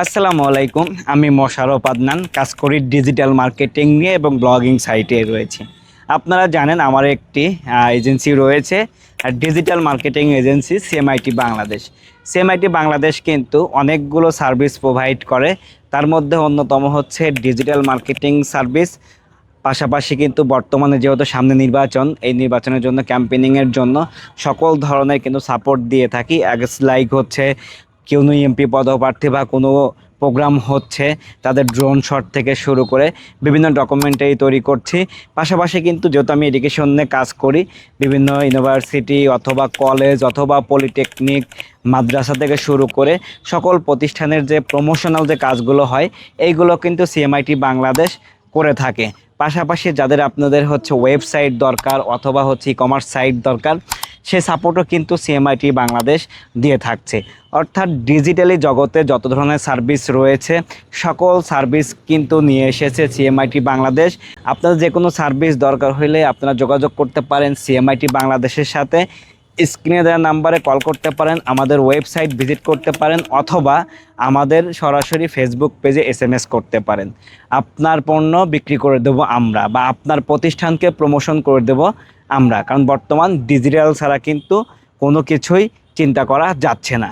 আসসালামু আলাইকুম, আমি মশারফ আদনান কাজ করি ডিজিটাল মার্কেটিং নিয়ে এবং ব্লগিং সাইটে রয়েছে। আপনারা জানেন আমার একটি এজেন্সি রয়েছে digital marketing agency CMIT Bangladesh. CMIT Bangladesh কিন্তু অনেকগুলো সার্ভিস প্রোভাইড করে, তার মধ্যে অন্যতম হচ্ছে ডিজিটাল মার্কেটিং সার্ভিস। পাশাপাশি কিন্তু বর্তমানে যেহেতু সামনে নির্বাচন, এই নির্বাচনের জন্য ক্যাম্পেনিংয়ের জন্য সকল ধরনের কিন্তু সাপোর্ট দিয়ে থাকি। লাইক হচ্ছে কোনো এমপি পদপ্রার্থী বা কোনো প্রোগ্রাম হচ্ছে, তাদের ড্রোন শট থেকে শুরু করে বিভিন্ন ডকুমেন্টারি তৈরি করছি। পাশাপাশি কিন্তু যেহেতু আমি এডুকেশন নিয়ে কাজ করি, বিভিন্ন ইউনিভার্সিটি অথবা কলেজ অথবা পলিটেকনিক মাদ্রাসা থেকে শুরু করে সকল প্রতিষ্ঠানের যে প্রমোশনাল যে কাজগুলো হয়, এইগুলো কিন্তু সিএমআইটি বাংলাদেশ করে থাকে। পাশাপাশি যাদের আপনাদের হচ্ছে ওয়েবসাইট দরকার অথবা হচ্ছে ই কমার্স সাইট দরকার সে সাপোর্টও কিন্তু সিএমআইটি বাংলাদেশ দিয়ে থাকছে। অর্থাৎ ডিজিটালি জগতে যত ধরনের সার্ভিস রয়েছে, সকল সার্ভিস কিন্তু নিয়ে এসেছে সিএমআইটি বাংলাদেশ। আপনাদের যে কোনো সার্ভিস দরকার হলে আপনারা যোগাযোগ করতে পারেন সিএমআইটি বাংলাদেশের সাথে। স্ক্রিনে দেওয়া নাম্বারে কল করতে পারেন, আমাদের ওয়েবসাইট ভিজিট করতে পারেন, অথবা আমাদের সরাসরি ফেসবুক পেজে এস করতে পারেন। আপনার পণ্য বিক্রি করে দেব আমরা, বা আপনার প্রতিষ্ঠানকে প্রমোশন করে দেব আমরা, কারণ বর্তমান ডিজিটাল ছাড়া কিন্তু কোনো কিছুই চিন্তা করা যাচ্ছে না।